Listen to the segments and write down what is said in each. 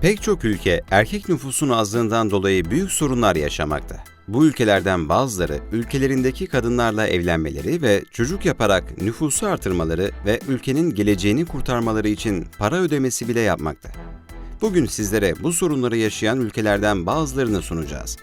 Pek çok ülke erkek nüfusun azlığından dolayı büyük sorunlar yaşamakta. Bu ülkelerden bazıları ülkelerindeki kadınlarla evlenmeleri ve çocuk yaparak nüfusu artırmaları ve ülkenin geleceğini kurtarmaları için para ödemesi bile yapmakta. Bugün sizlere bu sorunları yaşayan ülkelerden bazılarını sunacağız.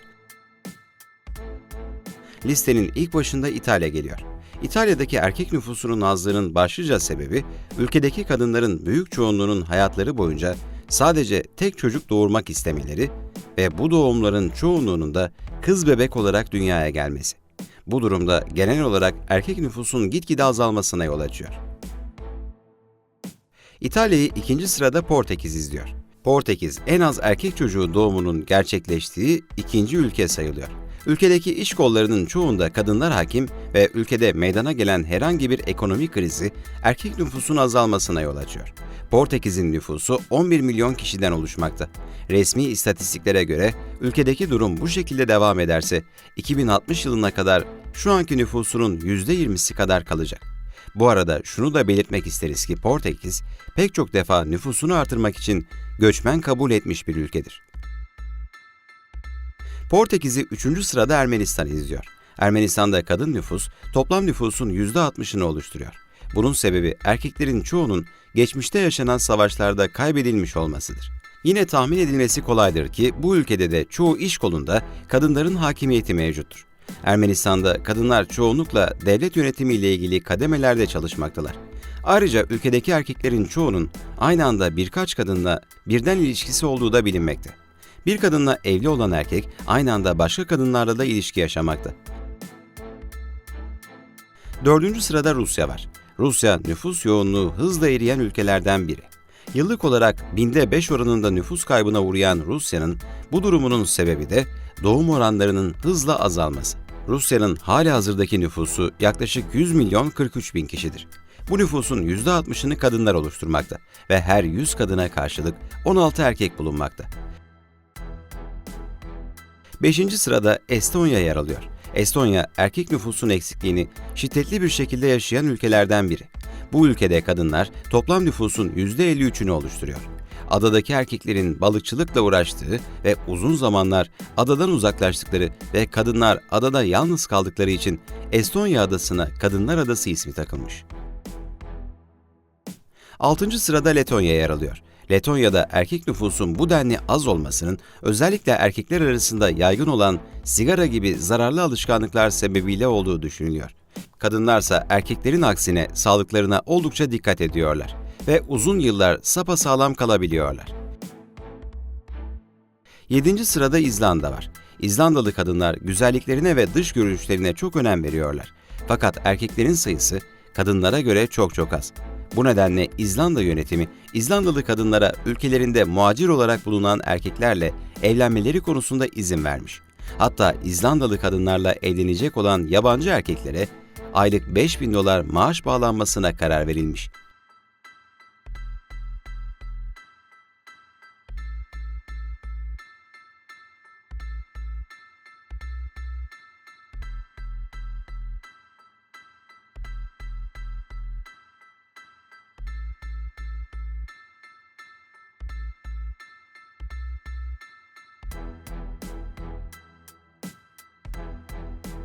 Listenin ilk başında İtalya geliyor. İtalya'daki erkek nüfusunun azlığının başlıca sebebi, ülkedeki kadınların büyük çoğunluğunun hayatları boyunca sadece tek çocuk doğurmak istemeleri ve bu doğumların çoğunluğunun da kız bebek olarak dünyaya gelmesi. Bu durumda genel olarak erkek nüfusun gitgide azalmasına yol açıyor. İtalya'yı ikinci sırada Portekiz izliyor. Portekiz en az erkek çocuğu doğumunun gerçekleştiği ikinci ülke sayılıyor. Ülkedeki iş kollarının çoğunda kadınlar hakim ve ülkede meydana gelen herhangi bir ekonomik krizi erkek nüfusun azalmasına yol açıyor. Portekiz'in nüfusu 11 milyon kişiden oluşmakta. Resmi istatistiklere göre ülkedeki durum bu şekilde devam ederse 2060 yılına kadar şu anki nüfusunun %20'si kadar kalacak. Bu arada şunu da belirtmek isteriz ki Portekiz pek çok defa nüfusunu artırmak için göçmen kabul etmiş bir ülkedir. Portekiz'i 3. sırada Ermenistan izliyor. Ermenistan'da kadın nüfus toplam nüfusun %60'ını oluşturuyor. Bunun sebebi erkeklerin çoğunun geçmişte yaşanan savaşlarda kaybedilmiş olmasıdır. Yine tahmin edilmesi kolaydır ki bu ülkede de çoğu iş kolunda kadınların hakimiyeti mevcuttur. Ermenistan'da kadınlar çoğunlukla devlet yönetimi ile ilgili kademelerde çalışmaktalar. Ayrıca ülkedeki erkeklerin çoğunun aynı anda birkaç kadınla birden ilişkisi olduğu da bilinmekte. Bir kadınla evli olan erkek aynı anda başka kadınlarla da ilişki yaşamakta. Dördüncü sırada Rusya var. Rusya nüfus yoğunluğu hızla eriyen ülkelerden biri. Yıllık olarak binde 5 oranında nüfus kaybına uğrayan Rusya'nın bu durumunun sebebi de doğum oranlarının hızla azalması. Rusya'nın hali hazırdaki nüfusu yaklaşık 100 milyon 43 bin kişidir. Bu nüfusun %60'ını kadınlar oluşturmakta ve her 100 kadına karşılık 16 erkek bulunmakta. 5. sırada Estonya yer alıyor. Estonya, erkek nüfusun eksikliğini şiddetli bir şekilde yaşayan ülkelerden biri. Bu ülkede kadınlar toplam nüfusun %53'ünü oluşturuyor. Adadaki erkeklerin balıkçılıkla uğraştığı ve uzun zamanlar adadan uzaklaştıkları ve kadınlar adada yalnız kaldıkları için Estonya adasına Kadınlar Adası ismi takılmış. 6. sırada Letonya yer alıyor. Letonya'da erkek nüfusun bu denli az olmasının özellikle erkekler arasında yaygın olan sigara gibi zararlı alışkanlıklar sebebiyle olduğu düşünülüyor. Kadınlarsa erkeklerin aksine sağlıklarına oldukça dikkat ediyorlar ve uzun yıllar sapasağlam kalabiliyorlar. 7. sırada İzlanda var. İzlandalı kadınlar güzelliklerine ve dış görünüşlerine çok önem veriyorlar. Fakat erkeklerin sayısı kadınlara göre çok çok az. Bu nedenle İzlanda yönetimi İzlandalı kadınlara ülkelerinde muacir olarak bulunan erkeklerle evlenmeleri konusunda izin vermiş. Hatta İzlandalı kadınlarla evlenecek olan yabancı erkeklere aylık 5000 dolar maaş bağlanmasına karar verilmiş.